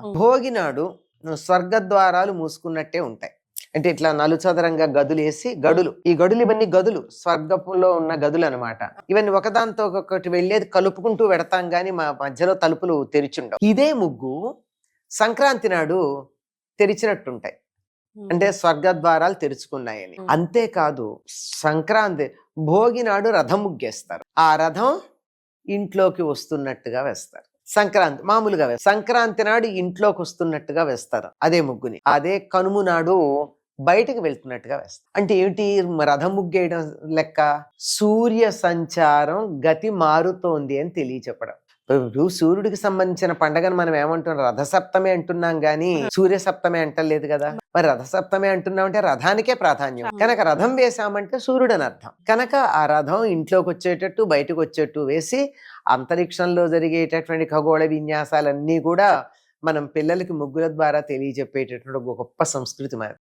భోగి నాడు స్వర్గద్వారాలు మూసుకున్నట్టే ఉంటాయి. అంటే ఇట్లా నలుచదరంగా గదులు వేసి గడులు. ఈ గడులు ఇవన్నీ గదులు. స్వర్గపులో ఉన్న గదులు అనమాట ఇవన్నీ ఒకదాంతో ఒకటి వెళ్ళేది కలుపుకుంటూ పెడతాం గాని మా మధ్యలో తలుపులు తెరిచుండవు. ఇదే ముగ్గు సంక్రాంతి నాడు తెరిచినట్టుంటాయి. అంటే స్వర్గద్వారాలు తెరుచుకున్నాయని. అంతేకాదు సంక్రాంతి భోగి నాడు రథం ముగ్గేస్తారు. ఆ రథం ఇంట్లోకి వస్తున్నట్టుగా వేస్తారు. సంక్రాంతి మామూలుగా సంక్రాంతి నాడు ఇంట్లోకి వస్తున్నట్టుగా వేస్తారు. అదే ముగ్గుని. అదే కనుము నాడు బయటకు వెళ్తున్నట్టుగా వేస్తారు. అంటే ఏమిటి? రథం ముగ్గేయడం లెక్క? సూర్య సంచారం గతి మారుతోంది అని తెలియచెప్పడం. ఇప్పుడు సూర్యుడికి సంబంధించిన పండగను మనం ఏమంటున్నాం? రథసప్తమి అంటున్నాం కానీ సూర్య సప్తమి అంటలేదు కదా. మరి రథసప్తమి అంటున్నాం అంటే రథానికే ప్రాధాన్యం. కనుక రథం వేసామంటే సూర్యుడు అని అర్థం కనుక ఆ రథం ఇంట్లోకి వచ్చేటట్టు బయటకు వచ్చేట్టు వేసి అంతరిక్షంలో జరిగేటటువంటి ఖగోళ విన్యాసాలన్నీ కూడా మనం పిల్లలకి ముగ్గుల ద్వారా తెలియజెప్పేటటువంటి గొప్ప సంస్కృతి మనది